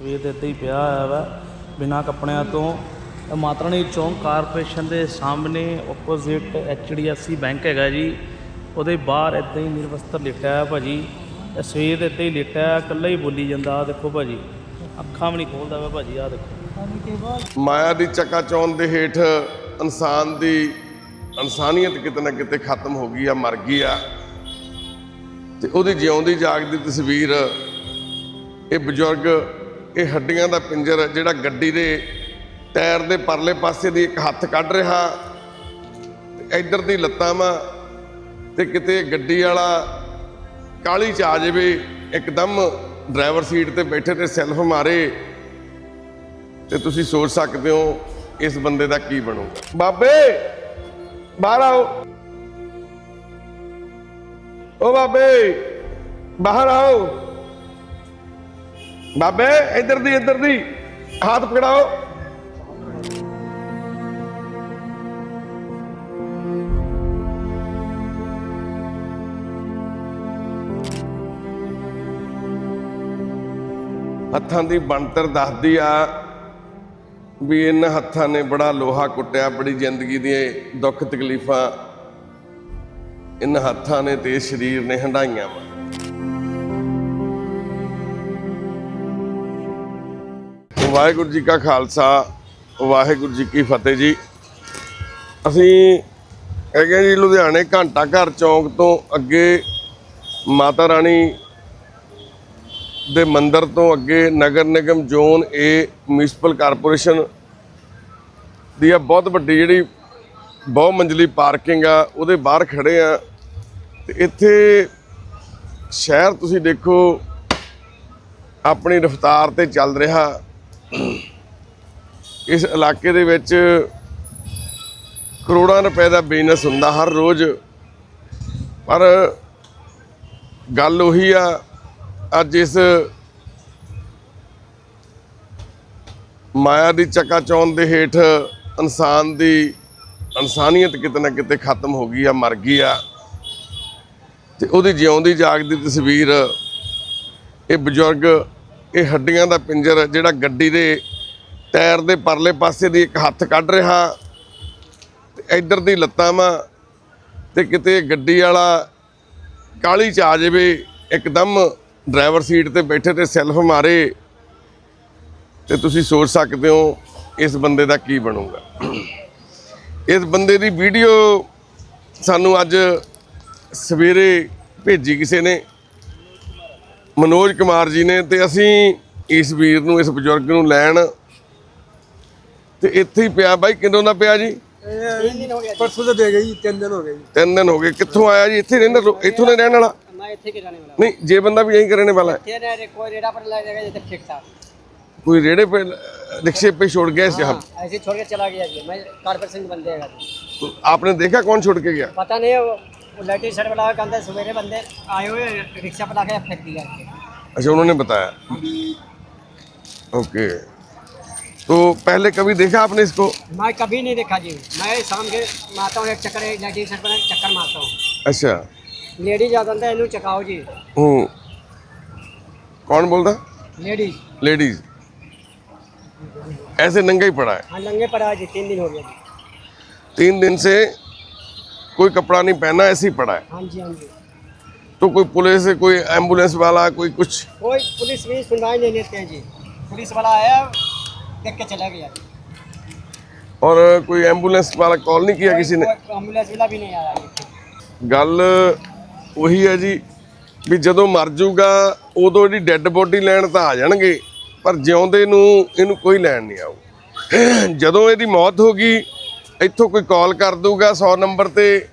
ਸਵੇਰ ਦੇ ਇੱਦਾਂ ਹੀ ਪਿਆ ਹੋਇਆ ਵਾ ਬਿਨਾਂ ਕੱਪੜਿਆਂ ਤੋਂ। ਮਾਤਰਾਣੀ ਚੌਂਕ ਕਾਰਪੋਰੇਸ਼ਨ ਦੇ ਸਾਹਮਣੇ ਆਪੋਜ਼ਿਟ ਐਚਡੀਐਫਸੀ ਬੈਂਕ ਹੈਗਾ ਜੀ। ਉਹਦੇ ਬਾਹਰ ਇੱਦਾਂ ਹੀ ਨਿਰਵਸਤਰ ਲਿਟਿਆ ਹੈ ਭਾਜੀ। ਇਹ ਸਵੇਰ ਦੇ ਇੱਦਾਂ ਹੀ ਲਿਟਿਆ ਹੈ, ਇਕੱਲਾ ਹੀ ਬੋਲੀ ਜਾਂਦਾ ਆ ਦੇਖੋ ਭਾਜੀ। ਅੱਖਾਂ ਵੀ ਨਹੀਂ ਖੋਲਦਾ ਵਾ ਭਾਜੀ ਆ ਦੇਖੋ। ਮਾਇਆ ਦੀ ਚਕਾਚੌਂਦ ਦੇ ਹੇਠ ਇਨਸਾਨ ਦੀ ਇਨਸਾਨੀਅਤ ਕਿਤੇ ਨਾ ਕਿਤੇ ਖਤਮ ਹੋ ਗਈ ਆ ਮਰ ਗਈ ਆ। ਤੇ ਉਹਦੀ ਜਿਉਂਦੀ ਜਾਗਦੀ ਤਸਵੀਰ ਇਹ ਬਜ਼ੁਰਗ ਇਹ ਹੱਡੀਆਂ ਦਾ ਪਿੰਜਰ ਜਿਹੜਾ ਗੱਡੀ ਦੇ ਟਾਇਰ ਦੇ ਪਰਲੇ ਪਾਸੇ ਦੀ ਇੱਕ ਹੱਥ ਕੱਢ ਰਿਹਾ। ਇੱਧਰ ਦੀ ਲੱਤਾਂ ਵਾ ਤੇ ਕਿਤੇ ਗੱਡੀ ਵਾਲਾ ਕਾਲੀ ਚ ਆ ਜਾਵੇ, ਇੱਕਦਮ ਡਰਾਈਵਰ ਸੀਟ ਤੇ ਬੈਠੇ ਤੇ ਸੈਲਫ ਮਾਰੇ। ਤੇ ਤੁਸੀਂ ਸੋਚ ਸਕਦੇ ਹੋ, ਇਸ ਬੰਦੇ ਦਾ ਕੀ ਬਣੂਗਾ। ਬਾਬੇ, ਬਾਹਰ ਆਓ। ਓ ਬਾਬੇ, ਬਾਹਰ ਆਓ। ਬਾਬੇ ਇੱਧਰ ਦੀ ਇੱਧਰ ਦੀ ਹੱਥ ਪਕੜਾਓ ਹੱਥਾਂ ਦੀ ਬਣਤਰ ਦੱਸਦੀ ਆ ਵੀ ਇਹਨਾਂ ਹੱਥਾਂ ਨੇ ਬੜਾ ਲੋਹਾ ਕੁੱਟਿਆ ਬੜੀ ਜ਼ਿੰਦਗੀ ਦੀਆਂ ਦੁੱਖ ਤਕਲੀਫਾਂ ਇਹਨਾਂ ਹੱਥਾਂ ਨੇ ਤੇ ਇਸ ਸਰੀਰ ਨੇ ਹੰਡਾਈਆਂ ਵਾ ਵਾਹਿਗੁਰੂ ਜੀ ਕਾ ਖਾਲਸਾ, ਵਾਹਿਗੁਰੂ ਜੀ ਕੀ ਫਤਿਹ ਜੀ। ਅਸੀਂ ਹੈਗੇ ਜੀ ਲੁਧਿਆਣੇ ਘੰਟਾ ਘਰ ਚੌਂਕ ਤੋਂ ਅੱਗੇ ਮਾਤਾ ਰਾਣੀ ਦੇ ਮੰਦਿਰ ਤੋਂ ਅੱਗੇ ਨਗਰ ਨਿਗਮ ਜ਼ੋਨ ਏ ਮਿਊਨਿਸਪਲ ਕਾਰਪੋਰੇਸ਼ਨ ਦੀ ਆ ਬਹੁਤ ਵੱਡੀ ਜਿਹੜੀ ਬਹੁ ਮੰਜ਼ਲੀ ਪਾਰਕਿੰਗ ਆ, ਉਹਦੇ ਬਾਹਰ ਖੜੇ ਆ। ਤੇ ਇੱਥੇ ਸ਼ਹਿਰ ਤੁਸੀਂ ਦੇਖੋ, ਆਪਣੀ ਰਫ਼ਤਾਰ ਤੇ ਚੱਲ ਰਿਹਾ। ਇਸ ਇਲਾਕੇ ਦੇ ਵਿੱਚ ਕਰੋੜਾਂ ਰੁਪਏ ਦਾ ਬਿਜ਼ਨਸ ਹੁੰਦਾ ਹਰ ਰੋਜ਼। ਪਰ ਗੱਲ ਉਹੀ ਆ, ਅੱਜ ਇਸ ਮਾਇਆ ਦੀ ਚਕਾਚੌਂਦ ਦੇ ਹੇਠ ਇਨਸਾਨ ਦੀ ਇਨਸਾਨੀਅਤ ਕਿਤੇ ਨਾ ਕਿਤੇ ਖਤਮ ਹੋ ਗਈ ਆ, ਮਰ ਗਈ ਆ। ਤੇ ਉਹਦੀ ਜਿਉਂਦੀ ਜਾਗਦੀ ਤਸਵੀਰ, ਇਹ ਬਜ਼ੁਰਗ ਇਹ ਹੱਡੀਆਂ ਦਾ ਪਿੰਜਰ ਜਿਹੜਾ ਗੱਡੀ ਦੇ ਟਾਇਰ ਦੇ ਪਰਲੇ ਪਾਸੇ ਦੀ ਇੱਕ ਹੱਥ ਕੱਢ ਰਿਹਾ। ਤੇ ਇੱਧਰ ਦੀ ਲੱਤਾਂ ਵਾ ਤੇ ਕਿਤੇ ਗੱਡੀ ਵਾਲਾ ਕਾਲੀ ਚ ਆ ਜਾਵੇ, ਇੱਕਦਮ ਡਰਾਈਵਰ ਸੀਟ ਤੇ ਬੈਠੇ ਤੇ ਸੈਲਫ ਮਾਰੇ। ਤੇ ਤੁਸੀਂ ਸੋਚ ਸਕਦੇ ਹੋ, ਇਸ ਬੰਦੇ ਦਾ ਕੀ ਬਣੂਗਾ। ਇਸ ਬੰਦੇ ਦੀ ਵੀਡੀਓ ਸਾਨੂੰ ਅੱਜ ਸਵੇਰੇ ਭੇਜੀ ਕਿਸੇ ਨੇ। ਮਨੋਜ ਕੁਮਾਰ ਜੀ ਨੇ ਤੇ ਅਸੀਂ ਇਸ ਵੀਰ ਨੂੰ ਇਸ ਬਜ਼ੁਰਗ ਨੂੰ ਲੈਣ ਤੇ ਇੱਥੇ ਹੀ ਪਿਆ ਬਾਈ ਕਿੰਦੋਂ ਦਾ ਪਿਆ ਜੀ ਪਰਸੋਂ ਤੇ ਦੇ ਗਈ ਤਿੰਨ ਦਿਨ ਹੋ ਗਏ ਜੀ ਤਿੰਨ ਦਿਨ ਹੋ ਗਏ ਕਿੱਥੋਂ ਆਇਆ ਜੀ ਇੱਥੇ ਰਹਿੰਦਾ ਲੋ- ਇੱਥੋਂ ਦਾ ਰਹਿਣ ਵਾਲਾ ਮੈਂ ਇੱਥੇ ਕੀ ਰਹਿਣੇ ਵਾਲਾ ਨਹੀਂ ਜੇ ਬੰਦਾ ਵੀ ਯਹੀਂ ਕਰਨੇ ਵਾਲਾ ਹੈ ये रे कोई रेडा पर लग जाएगा जब ठीक था कोई रेड़े पे रिक्शे पे छोड़ गया इस यहाँ ऐसे ही छोड़ के चला गया जी मैं कारपोरेशन बंदे है तो आपने देखा कौन छोड़ के गया पता नहीं वो वो लटी शर्ट वाला के अंदर सवेरे बंदे आए हुए रिक्शा पर आके फेंक दिया अच्छा उन्होंने बताया ओके तो पहले कभी देखा आपने इसको मैं कभी नहीं देखा जी मैं शाम के मारता हूँ एक चक्कर एक लटी शर्ट पर चक्कर मारता हूँ अच्छा लेडीज आ जाता है इन्हू चकाओ जी हूँ कौन बोलता लेडीज लेडीज ऐसे नंगा ही पड़ा है हाँ लंगे पड़ा है जी तीन दिन हो गया जी तीन दिन से कोई कपड़ा नहीं पहना ऐसे ही पड़ा है हाँ जी हाँ जी तो कोई पुलिस कोई एम्बुलेंस वाला कोई कुछ कोई पुलिस भी सुनवाई नहीं लेते हैं जी पुलिस वाला आया देख के चला गया और कोई एम्बुलेंस वाला कॉल नहीं किया किसी ने कोई एम्बुलेंस वाला भी नहीं आया जी। ਗੱਲ ਉਹੀ ਹੈ ਜੀ ਵੀ ਜਦੋਂ ਮਰ ਜਾਊਗਾ ਉਦੋਂ ਇਹਦੀ ਡੈੱਡ ਬੋਡੀ ਲੈਣ ਤਾਂ ਆ ਜਾਣਗੇ ਪਰ ਜਿਉਂਦੇ ਨੂੰ ਇਹਨੂੰ ਕੋਈ ਲੈਣ ਨਹੀਂ ਆਊ ਜਦੋਂ ਇਹਦੀ ਮੌਤ ਹੋ ਗਈ ਇੱਥੋਂ ਕੋਈ ਕਾਲ ਕਰ ਦਊਗਾ 100 ਨੰਬਰ ਤੇ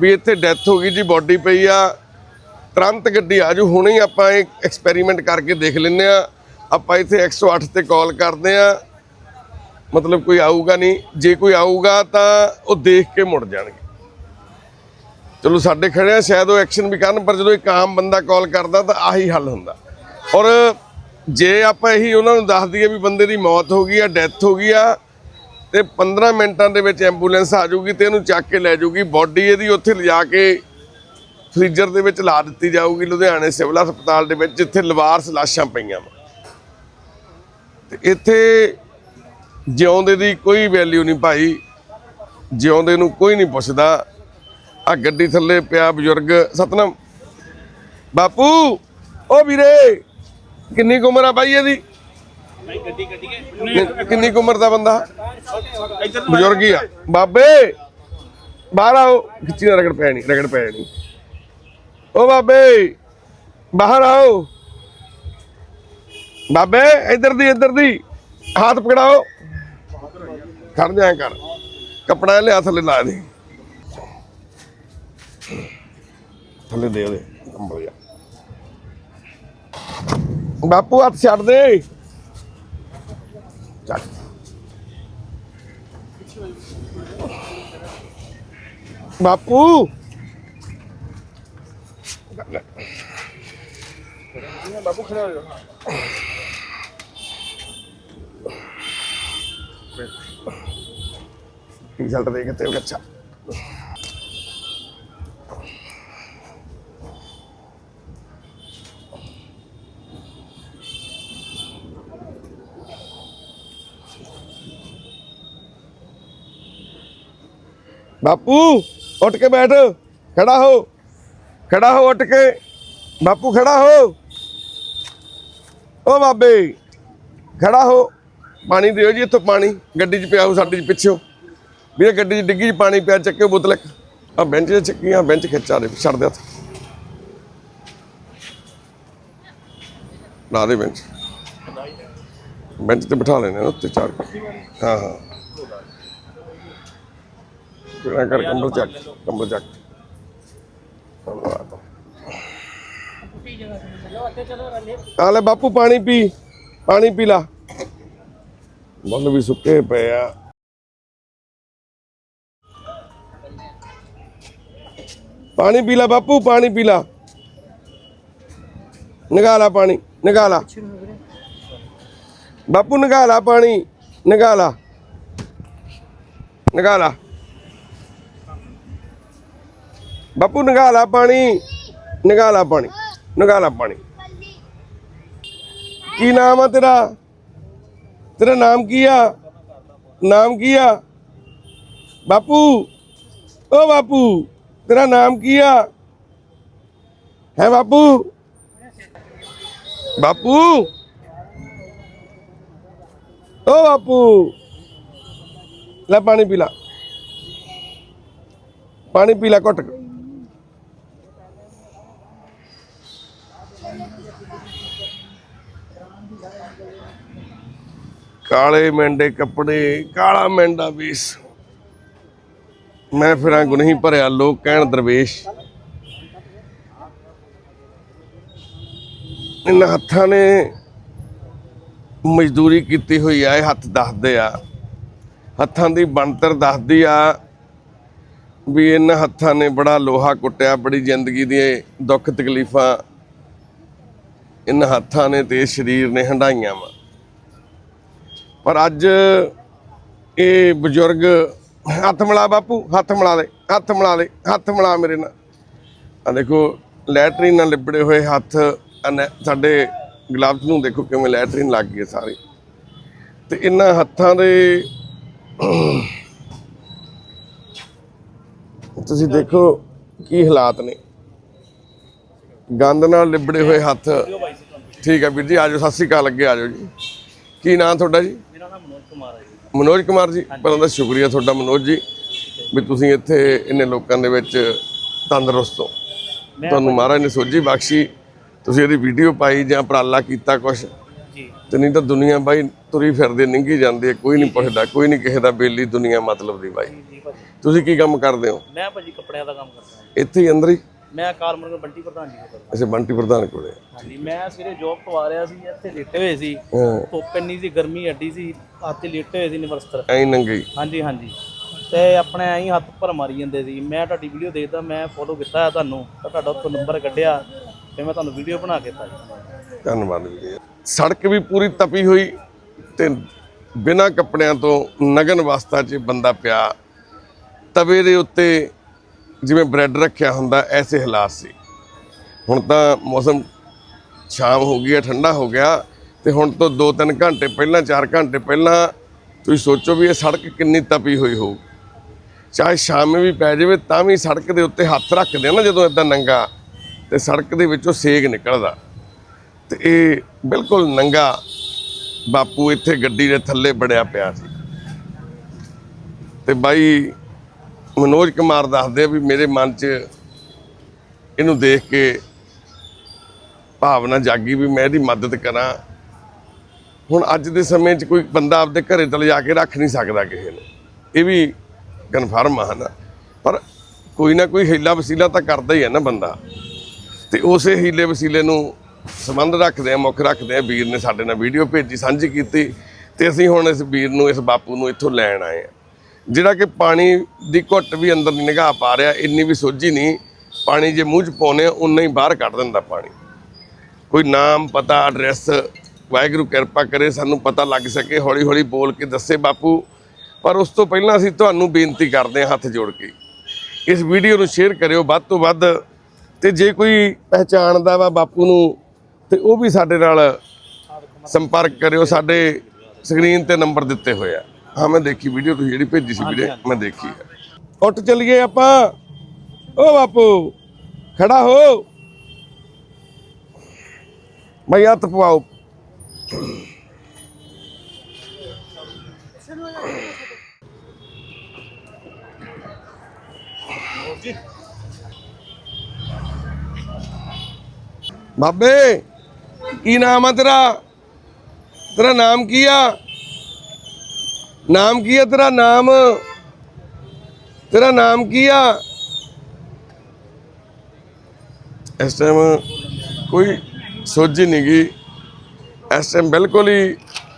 ਵੀ ਇੱਥੇ ਡੈਥ ਹੋ ਗਈ ਜੀ, ਬੋਡੀ ਪਈ ਆ। ਤੁਰੰਤ ਗੱਡੀ ਆ ਜਾਊ। ਹੁਣੇ ਹੀ ਆਪਾਂ ਇਹ ਐਕਸਪੈਰੀਮੈਂਟ ਕਰਕੇ ਦੇਖ ਲੈਂਦੇ ਆ। ਆਪਾਂ ਇੱਥੇ 108 ਤੇ ਕਾਲ ਕਰਦੇ ਆ। ਮਤਲਬ ਕੋਈ ਆਊਗਾ ਨਹੀਂ। ਜੇ ਕੋਈ ਆਊਗਾ ਤਾਂ ਉਹ ਦੇਖ ਕੇ ਮੁੜ ਜਾਣਗੇ। ਚਲੋ, ਸਾਡੇ ਖੜੇ ਆ। ਸ਼ਾਇਦ ਉਹ ਐਕਸ਼ਨ ਵੀ ਕਰਨ, ਪਰ ਜਦੋਂ ਇੱਕ ਆਮ ਬੰਦਾ ਕਾਲ ਕਰਦਾ ਤਾਂ ਆਹੀ ਹੱਲ ਹੁੰਦਾ। ਔਰ ਜੇ ਆਪਾਂ ਇਹੀ ਉਹਨਾਂ ਨੂੰ ਦੱਸ ਦਈਏ ਵੀ ਬੰਦੇ ਦੀ ਮੌਤ ਹੋ ਗਈ ਆ, ਡੈਥ ਹੋ ਗਈ ਆ ਤੇ 15 ਮਿੰਟਾਂ ਦੇ ਵਿੱਚ ਐਂਬੂਲੈਂਸ ਆ ਜਾਊਗੀ ਤੇ ਇਹਨੂੰ ਚੱਕ ਕੇ ਲੈ ਜਾਊਗੀ। ਬਾਡੀ ਇਹਦੀ ਉੱਥੇ ਲਿਜਾ ਕੇ ਫ੍ਰੀਜ਼ਰ ਦੇ ਵਿੱਚ ਲਾ ਦਿੱਤੀ ਜਾਊਗੀ, ਲੁਧਿਆਣੇ ਸਿਵਲ ਹਸਪਤਾਲ ਦੇ ਵਿੱਚ, ਜਿੱਥੇ ਲਵਾਰਸ ਲਾਸ਼ਾਂ ਪਈਆਂ ਵਾ। ਤੇ ਇੱਥੇ ਜਿਉਂਦੇ ਦੀ ਕੋਈ ਵੈਲਿਊ ਨਹੀਂ ਭਾਈ। ਜਿਉਂਦੇ ਨੂੰ ਕੋਈ ਨਹੀਂ ਪੁੱਛਦਾ। ਆ ਗੱਡੀ ਥੱਲੇ ਪਿਆ ਬਜ਼ੁਰਗ। ਸਤਨਾਮ। ਬਾਪੂ ਓ ਵੀਰੇ, ਕਿੰਨੀ ਕੁ ਉਮਰ ਆ ਬਾਈ ਇਹਦੀ? ਕਿ- ਕਿੰਨੀ ਕੁ ਉਮਰ ਦਾ ਬੰਦਾ? ਬਜ਼ੁਰਗ ਹੀ ਆ। ਬਾਬੇ! ਬਾਹਰ ਆਓ। ਖਿੱਚੀ ਨਾ ਰਗੜ ਪੈਣੀ ਰਗੜ ਪੈਣੀ। ਓ ਬਾਬੇ! ਬਾਹਰ ਆਓ। ਬਾਬੇ ਇੱਧਰ ਦੀ ਇੱਧਰ ਦੀ। ਹੱਥ ਪਕੜਾਓ। ਖੜ ਜਾ ਕਰ। ਕਪੜਾ ਲਿਆ ਥੱਲੇ ਲਾ ਦੇ। ਥੱਲੇ ਦੇ ਉਹਦੇ। ਕੰਬਲ ਜਾ ਬਾਪੂ ਹੱਥ ਛੱਡ ਦੇ। ਚੱਲ ਬਾਪੂ ਬਾਪੂ ਖੜਾ ਹੋ ਜਾ ਰਿਜ਼ਲਟ ਬਾਪੂ, ਉੱਠ ਕੇ ਬੈਠ। ਖੜਾ ਹੋ। ਖੜਾ ਹੋ, ਉੱਠ ਕੇ। ਬਾਪੂ, ਖੜਾ ਹੋ। ਓ ਬਾਬੇ, ਖੜਾ ਹੋ। ਪਾਣੀ ਦਿਓ ਜੀ ਇੱਥੋਂ ਪਾਣੀ। ਗੱਡੀ 'ਚ ਪਿਆ ਹੋ ਸਾਡੀ ਪਿੱਛੋਂ। ਵੀਰੇ, ਗੱਡੀ 'ਚ ਡਿੱਗੀ 'ਚ ਪਾਣੀ ਪਿਆ, ਚੱਕਿਓ ਬੋਤਲ ਇੱਕ। ਆ ਬੈਂਚ ਚੱਕੀ ਚੱਕੀਆਂ ਬੈਂਚ ਖਿੱਚਾ ਦੇ, ਛੱਡ ਦੇ ਹੱਥ। ਲਾ ਦੇ ਬੈਂਚ। ਬੈਂਚ ਤੇ ਬਿਠਾ ਲੈਣੇ ਉੱਤੇ ਚਾਰ। ਹਾਂ ਹਾਂ। ਕਰ ਕੰਬਲ ਚੱਕ ਕੰਬਲ ਚੱਕ। ਆ ਲੈ ਬਾਪੂ ਪਾਣੀ ਪੀ ਪਾਣੀ ਪੀ ਲਾ। ਬੰਦ ਵੀ ਸੁੱਕੇ ਪਏ ਆ। ਪਾਣੀ ਪੀ ਲਾ ਬਾਪੂ ਪਾਣੀ ਪੀ ਲਾ। ਨਿਗਾਹ ਲਾ ਪਾਣੀ ਨਿਗਾਹ ਲਾ। ਬਾਪੂ ਨਿਗਾਹ ਲਾ ਪਾਣੀ ਨਿਗਾਹ ਲਾ। ਬਾਪੂ ਨਿਗਾਹ ਪਾਣੀ ਨਿਗਾਹ ਪਾਣੀ ਨਿਗਾਹ ਪਾਣੀ। ਕੀ ਨਾਮ ਆ ਤੇਰਾ? ਤੇਰਾ ਨਾਮ ਕੀ ਆ? ਨਾਮ ਕੀ ਆ? ਬਾਪੂ, ਓ ਬਾਪੂ, ਤੇਰਾ ਨਾਮ ਕੀ ਆ? ਹੈ ਬਾਪੂ? ਬਾਪੂ, ਓ ਬਾਪੂ, ਲੈ ਪਾਣੀ ਪੀ ਲਾ। ਪਾਣੀ ਪੀ ਲੈ ਘੁੱਟ ਕੇ। ਕਾਲੇ ਮੈਂਡੇ ਕੱਪੜੇ, ਕਾਲਾ ਮੈਂਡਾ ਵੀਸ। ਮੈਂ ਫਿਰਾਂ ਗੁਨਹੀ ਭਰਿਆ, ਲੋਕ ਕਹਿਣ ਦਰਵੇਸ਼। ਇਹਨਾਂ ਹੱਥਾਂ ਨੇ ਮਜ਼ਦੂਰੀ ਕੀਤੀ ਹੋਈ ਆ, ਇਹ ਹੱਥ ਦੱਸਦੇ ਆ। ਹੱਥਾਂ ਦੀ ਬਣਤਰ ਦੱਸਦੀ ਆ ਵੀ ਇਹਨਾਂ ਹੱਥਾਂ ਨੇ ਬੜਾ ਲੋਹਾ ਕੁੱਟਿਆ, ਬੜੀ ਜ਼ਿੰਦਗੀ ਦੀ ਦੁੱਖ ਤਕਲੀਫਾਂ। ਇਹਨਾਂ ਹੱਥਾਂ ਨੇ ਤੇ ਸਰੀਰ ਨੇ ਹੰਡਾਈਆਂ ਵਾ। ਪਰ ਅੱਜ ਇਹ ਬਜ਼ੁਰਗ ਹੱਥ ਮਿਲਾ ਬਾਪੂ, ਹੱਥ ਮਿਲਾ ਦੇ, ਹੱਥ ਮਿਲਾ ਦੇ, ਹੱਥ ਮਿਲਾ ਮੇਰੇ ਨਾਲ। ਆ ਦੇਖੋ, ਲੈਟਰੀਨ ਨਾਲ ਲਿਬੜੇ ਹੋਏ ਹੱਥ ਅਨੈ- ਸਾਡੇ ਗਲਵਸ ਨੂੰ ਦੇਖੋ ਕਿਵੇਂ ਲੈਟਰੀਨ ਲੱਗ ਗਈ ਹੈ ਸਾਰੇ। ਤੇ ਇਹਨਾਂ ਹੱਥਾਂ ਦੇ ਤੁਸੀਂ ਦੇਖੋ ਕੀ ਹਾਲਾਤ ਨੇ। ਗੰਦ ਨਾਲ ਲਿਬੜੇ ਹੋਏ ਹੱਥ। ਠੀਕ ਹੈ ਵੀਰ ਜੀ ਆਜੋ ਸਤਿ ਸ੍ਰੀ ਅਕਾਲ, ਅੱਗੇ ਆਜੋ ਜੀ। ਕੀ ਨਾਮ ਤੁਹਾਡਾ ਜੀ? ਮਨੋਜ ਕੁਮਾਰ ਜੀ। ਪਹਿਲਾਂ ਤਾਂ ਸ਼ੁਕਰੀਆ ਤੁਹਾਡਾ ਮਨੋਜ ਜੀ ਵੀ ਤੁਸੀਂ ਇੱਥੇ ਇੰਨੇ ਲੋਕਾਂ ਦੇ ਵਿੱਚ ਤੰਦਰੁਸਤ ਹੋ। ਤੁਹਾਨੂੰ ਮਹਾਰਾਜ ਨੇ ਸੋਝੀ ਬਖਸ਼ੀ ਤੁਸੀਂ ਇਹਦੀ ਵੀਡੀਓ ਪਾਈ ਜਾਂ ਉਪਰਾਲਾ ਕੀਤਾ ਕੁਛ। ਜੀ। ਤੇ ਨਹੀਂ ਤਾਂ ਦੁਨੀਆ ਬਾਈ ਤੁਰੀ ਫਿਰਦੇ ਨਿੰਗੀ ਜਾਂਦੀ ਹੈ ਕੋਈ ਨਹੀਂ ਪੁੱਛਦਾ ਕੋਈ ਨਹੀਂ ਕਿਸੇ ਦਾ ਬੇਲੀ ਦੁਨੀਆ ਮਤਲਬ ਦੀ ਬਾਈ। ਤੁਸੀਂ ਕੀ ਕੰਮ ਕਰਦੇ ਹੋ? ਮੈਂ ਭਾਜੀ ਕੱਪੜਿਆਂ ਦਾ ਕੰਮ ਕਰਦਾ ਹਾਂ ਇੱਥੇ ਹੀ ਅੰਦਰ ਹੀ? ਮੈਂ ਅਕਾਲ ਮੁਰਗ ਬੰਟੀ ਪ੍ਰਧਾਨ ਜੀ ਕਰਦਾ। ਅੱਛਾ ਬੰਟੀ ਪ੍ਰਧਾਨ ਕੋਲੇ। ਹਾਂਜੀ ਮੈਂ ਸਵੇਰੇ ਜੌਬ ਤੋਂ ਆ ਰਿਹਾ ਸੀ ਇੱਥੇ ਲੇਟੇ ਹੋਏ ਸੀ। ਧੁੱਪ ਇੰਨੀ ਸੀ ਗਰਮੀ ਅੱਡੀ ਸੀ ਆਤੇ ਲੇਟੇ ਹੋਏ ਸੀ ਨਿਵਰਸਤਰ। ਐਂ ਨੰਗੀ। ਹਾਂਜੀ ਹਾਂਜੀ। ਤੇ ਆਪਣੇ ਐਂ ਹੱਥ ਭਰ ਮਾਰੀ ਜਾਂਦੇ ਸੀ। ਮੈਂ ਤੁਹਾਡੀ ਵੀਡੀਓ ਦੇਖਦਾ ਮੈਂ ਫੋਲੋ ਕੀਤਾ ਹੈ ਤੁਹਾਨੂੰ ਤਾਂ ਤੁਹਾਡਾ ਉੱਥੋਂ ਨੰਬਰ ਕੱਢਿਆ ਤੇ ਮੈਂ ਤੁਹਾਨੂੰ ਵੀਡੀਓ ਬਣਾ ਕੇ ਪਾਈ ਧੰਨਵਾਦ ਵੀਰੇ। ਸੜਕ ਵੀ ਪੂਰੀ ਤਪੀ ਹੋਈ ਤੇ ਬਿਨਾਂ ਕੱਪੜਿਆਂ ਤੋਂ ਨਗਨ ਅਵਸਥਾ 'ਚ ਬੰਦਾ ਪਿਆ। ਤਵੇ ਦੇ ਉੱਤੇ ਜਿਵੇਂ ਬ੍ਰੈਡ ਰੱਖਿਆ ਹੁੰਦਾ, ਐਸੇ ਹਾਲਾਤ ਸੀ। ਹੁਣ ਤਾਂ ਮੌਸਮ ਸ਼ਾਮ ਹੋ ਗਈ ਹੈ, ਠੰਡਾ ਹੋ ਗਿਆ, ਤੇ ਹੁਣ ਤੋਂ 2-3 ਘੰਟੇ ਪਹਿਲਾਂ 4 ਘੰਟੇ ਪਹਿਲਾਂ ਤੁਸੀਂ ਸੋਚੋ ਵੀ ਇਹ ਸੜਕ ਕਿੰਨੀ ਤਪੀ ਹੋਈ ਹੋਊ। ਚਾਹੇ ਸ਼ਾਮ ਵੀ ਪੈ ਜਾਵੇ, ਤਾਂ ਵੀ ਸੜਕ ਦੇ ਉੱਤੇ ਹੱਥ ਰੱਖਦੇ ਆ ਨਾ ਜਦੋਂ ਇਦਾਂ ਨੰਗਾ, ਤੇ ਸੜਕ ਦੇ ਵਿੱਚੋਂ ਸੇਕ ਨਿਕਲਦਾ। ਤੇ ਇਹ ਬਿਲਕੁਲ ਨੰਗਾ ਬਾਪੂ ਇੱਥੇ ਗੱਡੀ ਦੇ ਥੱਲੇ ਬੜਿਆ ਪਿਆ ਸੀ। ਤੇ ਬਾਈ ਮਨੋਜ ਕੁਮਾਰ ਦੱਸਦੇ ਆ ਵੀ ਮੇਰੇ ਮਨ 'ਚ ਇਹਨੂੰ ਦੇਖ ਕੇ ਭਾਵਨਾ ਜਾਗੀ ਵੀ ਮੈਂ ਇਹਦੀ ਮਦਦ ਕਰਾਂ। ਹੁਣ ਅੱਜ ਦੇ ਸਮੇਂ 'ਚ ਕੋਈ ਬੰਦਾ ਆਪਦੇ ਘਰੇ ਤਲੇ ਲਿਜਾ ਕੇ ਰੱਖ ਨਹੀਂ ਸਕਦਾ ਕਿਸੇ ਨੂੰ। ਇਹ ਵੀ ਕਨਫਰਮ ਆ ਨਾ ਪਰ ਕੋਈ ਨਾ ਕੋਈ ਹੀਲਾ ਵਸੀਲਾ ਤਾਂ ਕਰਦਾ ਹੀ ਹੈ ਨਾ ਬੰਦਾ। ਤੇ ਉਸੇ ਹੀਲੇ ਵਸੀਲੇ ਨੂੰ ਸੰਬੰਧ ਰੱਖਦੇ ਆ, ਮੁੱਖ ਰੱਖਦੇ ਆ। ਵੀਰ ਨੇ ਸਾਡੇ ਨਾਲ ਵੀਡੀਓ ਭੇਜੀ, ਸਾਂਝੀ ਕੀਤੀ। ਤੇ ਅਸੀਂ ਹੁਣ ਇਸ ਵੀਰ ਨੂੰ, ਇਸ ਬਾਪੂ ਨੂੰ ਇੱਥੋਂ ਲੈਣ ਆਏ ਆ। ਜਿਹੜਾ ਕਿ ਪਾਣੀ ਦੀ ਘੁੱਟ ਵੀ ਅੰਦਰ ਨਹੀਂ ਨਿਗਾਹ ਪਾ ਰਿਹਾ, ਇੰਨੀ ਵੀ ਸੋਝੀ ਨਹੀਂ। ਪਾਣੀ ਜੇ ਮੂੰਹ 'ਚ ਪਾਉਨੇ ਆ, ਉਨਾ ਹੀ ਬਾਹਰ ਕੱਢ ਦਿੰਦਾ ਪਾਣੀ। ਕੋਈ ਨਾਮ, ਪਤਾ ਐਡਰੈਸ ਵਾਹਿਗੁਰੂ ਕਿਰਪਾ ਕਰੇ, ਸਾਨੂੰ ਪਤਾ ਲੱਗ ਸਕੇ ਹੌਲੀ ਹੌਲੀ ਬੋਲ ਕੇ ਦੱਸੇ ਬਾਪੂ। ਪਰ ਉਸ ਤੋਂ ਪਹਿਲਾਂ ਅਸੀਂ ਤੁਹਾਨੂੰ ਬੇਨਤੀ ਕਰਦੇ ਹਾਂ ਹੱਥ ਜੋੜ ਕੇ। ਇਸ ਵੀਡੀਓ ਨੂੰ ਸ਼ੇਅਰ ਕਰਿਓ ਵੱਧ ਤੋਂ ਵੱਧ। ਤੇ ਜੇ ਕੋਈ ਪਹਿਚਾਣਦਾ ਵਾ ਬਾਪੂ ਨੂੰ, ਤੇ ਉਹ ਵੀ ਸਾਡੇ ਨਾਲ ਸੰਪਰਕ ਕਰਿਓ। ਸਾਡੇ ਸਕਰੀਨ ਤੇ ਨੰਬਰ ਦਿੱਤੇ ਹੋਏ ਆ। ਹਾਂ ਮੈਂ ਦੇਖੀ ਵੀਡੀਓ ਤੁਸੀਂ ਜਿਹੜੀ ਭੇਜੀ ਸੀ ਵੀਡੀਓ ਮੈਂ ਦੇਖੀ ਆ ਉੱਠ ਚੱਲੀਏ ਆਪਾਂ ਓ ਬਾਪੂ ਖੜਾ ਹੋ ਭਾਈ ਹੱਥ ਪਵਾਓ ਬਾਬੇ ਕੀ ਨਾਮ ਆ ਤੇਰਾ ਤੇਰਾ ਨਾਮ ਕੀ ਆ ਨਾਮ ਕੀ ਆ ਤੇਰਾ ਨਾਮ? ਤੇਰਾ ਨਾਮ ਕੀ ਆ? ਇਸ ਟਾਈਮ ਕੋਈ ਸੋਝੀ ਨਹੀਂ ਗਈ ਇਸ ਟਾਈਮ ਬਿਲਕੁਲ ਹੀ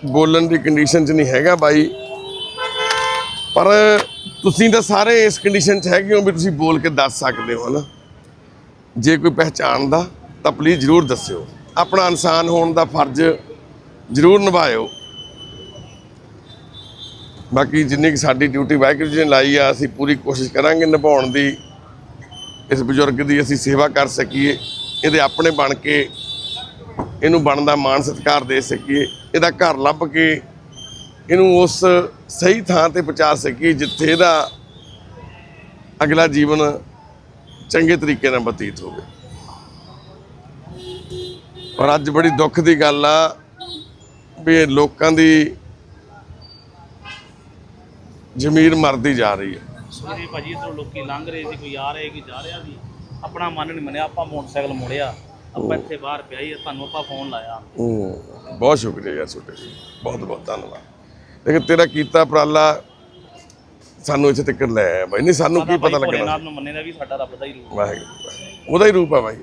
ਬੋਲਣ ਦੀ ਕੰਡੀਸ਼ਨ 'ਚ ਨਹੀਂ ਹੈਗਾ ਬਾਈ। ਪਰ ਤੁਸੀਂ ਤਾਂ ਸਾਰੇ ਇਸ ਕੰਡੀਸ਼ਨ 'ਚ ਹੈਗੇ ਹੋ ਵੀ ਤੁਸੀਂ ਬੋਲ ਕੇ ਦੱਸ ਸਕਦੇ ਹੋ ਹਨਾ ਜੇ ਕੋਈ ਪਹਿਚਾਣਦਾ ਤਾਂ ਪਲੀਜ਼ ਜਰੂਰ ਦੱਸਿਓ। ਆਪਣਾ ਇਨਸਾਨ ਹੋਣ ਦਾ ਫਰਜ਼ ਜਰੂਰ ਨਿਭਾਇਓ। ਬਾਕੀ ਜਿੰਨੀ ਕਿ ਸਾਡੀ ਡਿਊਟੀ ਵਾਹਿਗੁਰੂ ਜੀ ਨੇ ਲਾਈ ਆ, ਅਸੀਂ ਪੂਰੀ ਕੋਸ਼ਿਸ਼ ਕਰਾਂਗੇ ਨਿਭਾਉਣ ਦੀ। ਇਸ ਬਜ਼ੁਰਗ ਦੀ ਅਸੀਂ ਸੇਵਾ ਕਰ ਸਕੀਏ, ਇਹਦੇ ਆਪਣੇ ਬਣ ਕੇ, ਇਹਨੂੰ ਬਣਦਾ ਮਾਣ ਸਤਿਕਾਰ ਦੇ ਸਕੀਏ, ਇਹਦਾ ਘਰ ਲੱਭ ਕੇ, ਇਹਨੂੰ ਉਸ ਸਹੀ ਥਾਂ ਤੇ ਪਹੁੰਚਾ ਸਕੀਏ ਜਿੱਥੇ ਇਹਦਾ ਅਗਲਾ ਜੀਵਨ ਚੰਗੇ ਤਰੀਕੇ ਨਾਲ ਬਤੀਤ ਹੋਵੇ। ਔਰ ਅੱਜ ਬੜੀ ਦੁੱਖ ਦੀ ਗੱਲ ਆ ਵੀ ਲੋਕਾਂ ਦੀ ਜ਼ਮੀਰ ਮਰਦੀ ਜਾ ਰਹੀ ਹੈ। ਸਵੇਰੇ ਭਾਜੀ ਇਧਰੋਂ ਲੋਕੀ ਲੰਘ ਰਹੇ ਸੀ ਕੋਈ ਆ ਰਿਹਾ ਕੋਈ ਜਾ ਰਿਹਾ ਸੀ। ਆਪਣਾ ਮਨ ਨਹੀਂ ਮੰਨਿਆ ਆਪਾਂ ਮੋਟਰਸਾਈਕਲ ਮੋੜਿਆ। ਆਪਾਂ ਇੱਥੇ ਬਾਹਰ ਪਿਆ ਹੀ ਤੁਹਾਨੂੰ ਆਪਾਂ ਫੋਨ ਲਾਇਆ। ਹੂੰ, ਬਹੁਤ ਸ਼ੁਕਰੀਆ ਯਾਰ ਤੁਹਾਡੇ ਬਹੁਤ ਬਹੁਤ ਧੰਨਵਾਦ। ਲੇਕਿਨ ਤੇਰਾ ਕੀਤਾ ਉਪਰਾਲਾ ਸਾਨੂੰ ਇੱਥੇ ਤੱਕ ਲੈ ਆਇਆ ਬਾਈ। ਨਹੀਂ ਸਾਨੂੰ ਕੀ ਪਤਾ ਲੱਗਣਾ? ਭੋਲੇਨਾਥ ਨੂੰ ਮੰਨੇ ਦਾ ਵੀ ਸਾਡਾ ਰੱਬ ਦਾ ਹੀ ਰੂਪ ਵਾਹਿਗੁਰੂ। ਉਹਦਾ ਹੀ ਰੂਪ ਆ ਬਾਈ।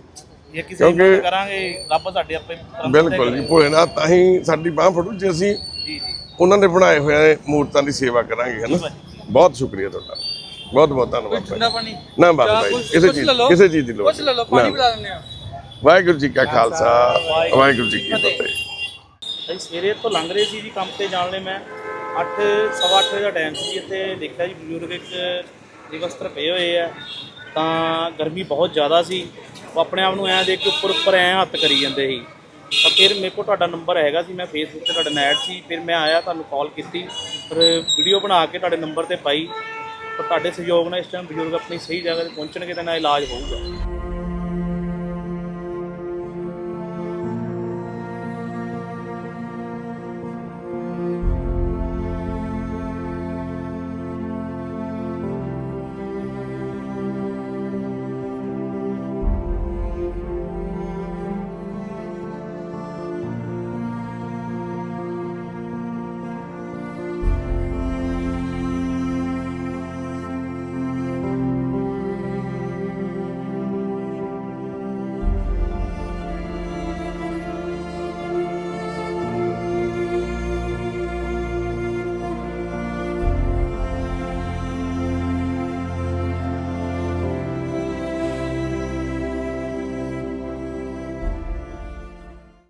ਜੇ ਕਿਸੇ ਮਦਦ ਕਰਾਂਗੇ ਰੱਬ ਸਾਡੇ ਆਪੇ ਬਿਲਕੁਲ ਜੀ ਭੋਲੇਨਾਥ ਤਾਂ ਹੀ ਸਾਡੀ ਬਾਹ ਫੜੂ। ਜੇ ਅਸੀਂ ਜੀ ਜੀ। ਉਹਨਾਂ ਦੇ ਬਣਾਏ ਹੋਏ ਮੂਰਤਾਂ ਦੀ ਸੇਵਾ ਕਰਾਂਗੇ ਹਨਾ ਬਹੁਤ ਸ਼ੁਕਰੀਆ ਤੁਹਾਡਾ। ਬਹੁਤ ਬਹੁਤ ਧੰਨਵਾਦ ਭਾਈ। ਪਾਣੀ? ਨਾ ਬਸ ਭਾਈ ਕਿਸੇ ਚੀਜ਼ ਕਿਸੇ ਚੀਜ਼ ਦੀ ਲੋੜ ਪੁੱਛ ਲੈ ਲਓ ਪਾਣੀ ਨਾ। ਪਿਲਾ ਦਿੰਦੇ ਆ। ਵਾਹਿਗੁਰੂ ਜੀ ਕਾ ਖਾਲਸਾ। ਵਾਹਿਗੁਰੂ ਜੀ ਕੀ ਫਤਿਹ। ਅਸੀਂ ਸਵੇਰੇ ਤੋਂ ਲੰਘ ਰਹੇ ਸੀ ਜੀ ਕੰਮ ਤੇ ਜਾਣ ਲਈ ਮੈਂ। 8 ਸਵਾ ਅੱਠ ਵਜੇ ਦਾ ਟਾਈਮ ਸੀ ਇੱਥੇ। ਦੇਖਿਆ ਜੀ ਬਜ਼ੁਰਗ ਇੱਕ ਨਿਵਸਤਰ ਪਏ ਹੋਏ ਆ। ਤਾਂ ਗਰਮੀ ਬਹੁਤ ਜ਼ਿਆਦਾ ਸੀ। ਉਹ ਆਪਣੇ ਆਪ ਨੂੰ ਐਂ ਦੇਖ ਕੇ ਉੱਪਰ ਉੱਪਰ ਐਂ ਹੱਥ ਕਰੀ ਜਾਂਦੇ ਸੀ। ਤਾਂ ਫਿਰ ਮੇਰੇ ਕੋਲ ਤੁਹਾਡਾ ਨੰਬਰ ਹੈਗਾ ਸੀ, ਮੈਂ ਫੇਸਬੁੱਕ ਤੇ ਤੁਹਾਡਾ ਐਡ ਸੀ, ਫਿਰ ਮੈਂ ਆਇਆ, ਤੁਹਾਨੂੰ ਕਾਲ ਕੀਤੀ, ਫਿਰ ਵੀਡੀਓ ਬਣਾ ਕੇ ਤੁਹਾਡੇ ਨੰਬਰ ਤੇ ਪਾਈ ਪਰ ਤੁਹਾਡੇ ਸਹਿਯੋਗ ਨਾਲ ਇਸ ਟਾਈਮ ਬਜ਼ੁਰਗ ਆਪਣੀ ਸਹੀ ਜਗ੍ਹਾ ਤੇ ਪਹੁੰਚਣਗੇ ਤਾਂ ਨਾਲ ਇਲਾਜ ਹੋਊਗਾ।